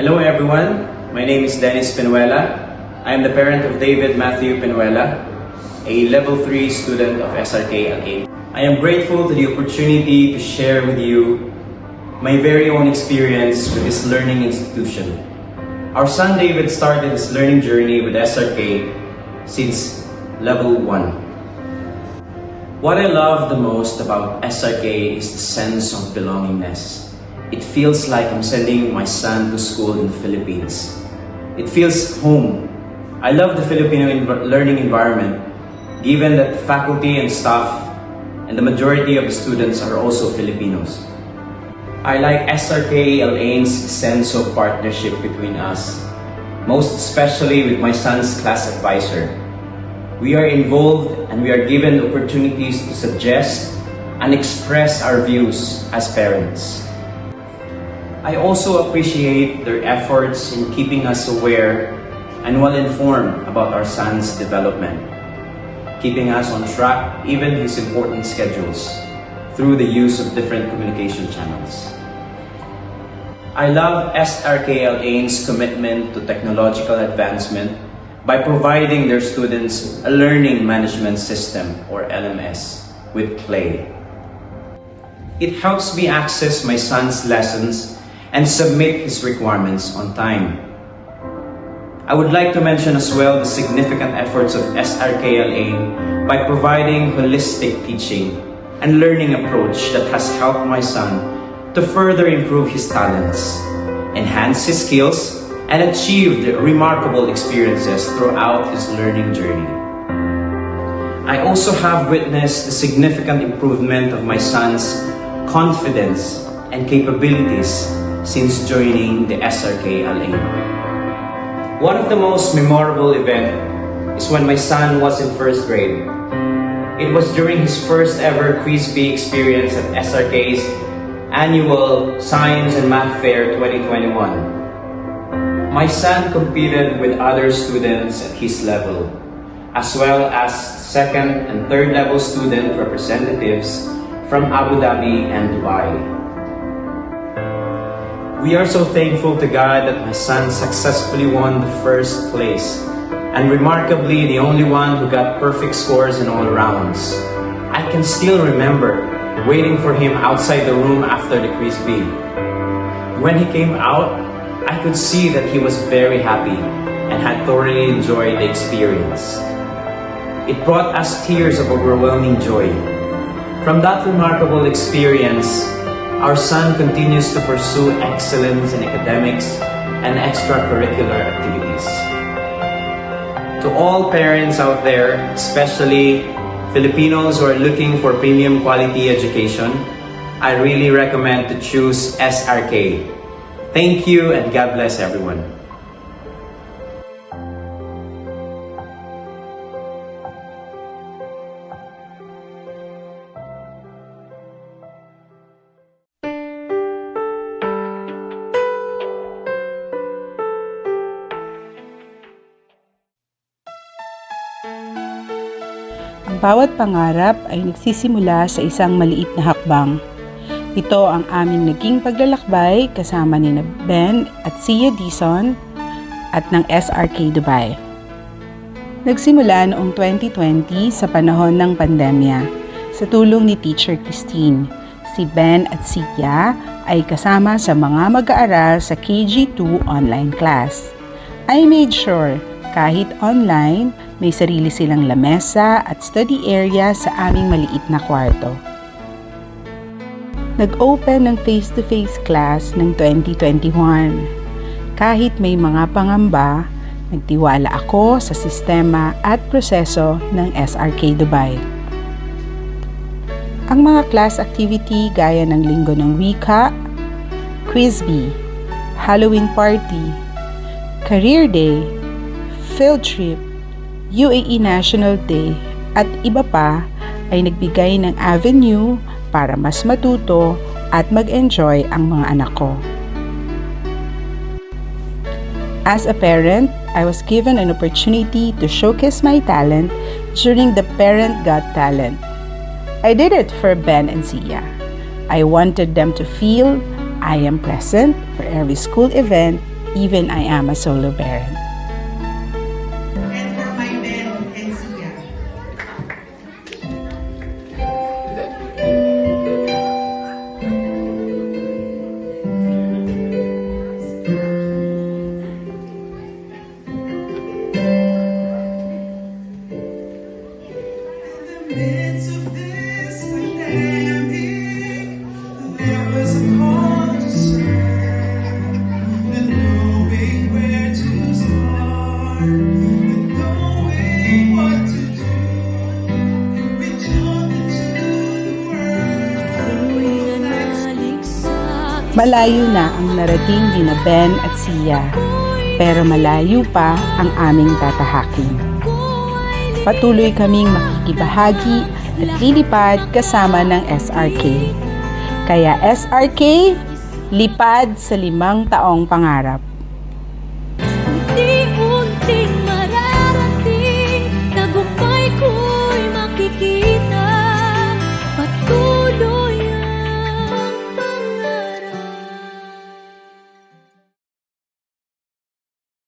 Hello everyone, my name is Dennis Pinuela. I am the parent of David Matthew Pinuela, a level 3 student of SRK Al-Ain. I am grateful to the opportunity to share with you my very own experience with this learning institution. Our son David started his learning journey with SRK since level 1. What I love the most about SRK is the sense of belongingness. It feels like I'm sending my son to school in the Philippines. It feels home. I love the Filipino learning environment given that the faculty and staff and the majority of the students are also Filipinos. I like SRK Al-Ain's sense of partnership between us, most especially with my son's class advisor. We are involved and we are given opportunities to suggest and express our views as parents. I also appreciate their efforts in keeping us aware and well informed about our son's development, keeping us on track even his important schedules through the use of different communication channels. I love SRKLA's commitment to technological advancement by providing their students a learning management system or LMS with Play. It helps me access my son's lessons and submit his requirements on time. I would like to mention as well the significant efforts of SRKLA by providing holistic teaching and learning approach that has helped my son to further improve his talents, enhance his skills, and achieved remarkable experiences throughout his learning journey. I also have witnessed the significant improvement of my son's confidence and capabilities since joining the SRK. One of the most memorable event is when my son was in first grade. It was during his first ever Quiz Bee experience at SRK's annual Science and Math Fair 2021. My son competed with other students at his level, as well as second and third level student representatives from Abu Dhabi and Dubai. We are so thankful to God that my son successfully won the first place and remarkably the only one who got perfect scores in all rounds. I can still remember waiting for him outside the room after the quiz bee. When he came out, I could see that he was very happy and had thoroughly enjoyed the experience. It brought us tears of overwhelming joy. From that remarkable experience, our son continues to pursue excellence in academics and extracurricular activities. To all parents out there, especially Filipinos who are looking for premium quality education, I really recommend to choose SRK. Thank you and God bless everyone. Ang bawat pangarap ay nagsisimula sa isang maliit na hakbang. Ito ang aming naging paglalakbay kasama ni Ben at Sia Dison at ng SRK Dubai. Nagsimula noong 2020 sa panahon ng pandemya. Sa tulong ni Teacher Christine, si Ben at Sia ay kasama sa mga mag-aaral sa KG2 online class. I made sure kahit online, may sarili silang lamesa at study area sa aming maliit na kwarto. Nag-open ng face-to-face class ng 2021. Kahit may mga pangamba, nagtiwala ako sa sistema at proseso ng SRK Dubai. Ang mga class activity gaya ng Linggo ng Wika, Quiz Bee, Halloween Party, Career Day, Field Trip, UAE National Day at iba pa ay nagbigay ng avenue para mas matuto at mag-enjoy ang mga anak ko. As a parent, I was given an opportunity to showcase my talent during the Parent Got Talent. I did it for Ben and Zia. I wanted them to feel I am present for every school event even I am a solo parent. Malayo na ang narating ni na Ben at Sia, pero malayo pa ang aming tatahakin. Patuloy kaming makikibahagi at lilipad kasama ng SRK. Kaya SRK, lipad sa limang taong pangarap.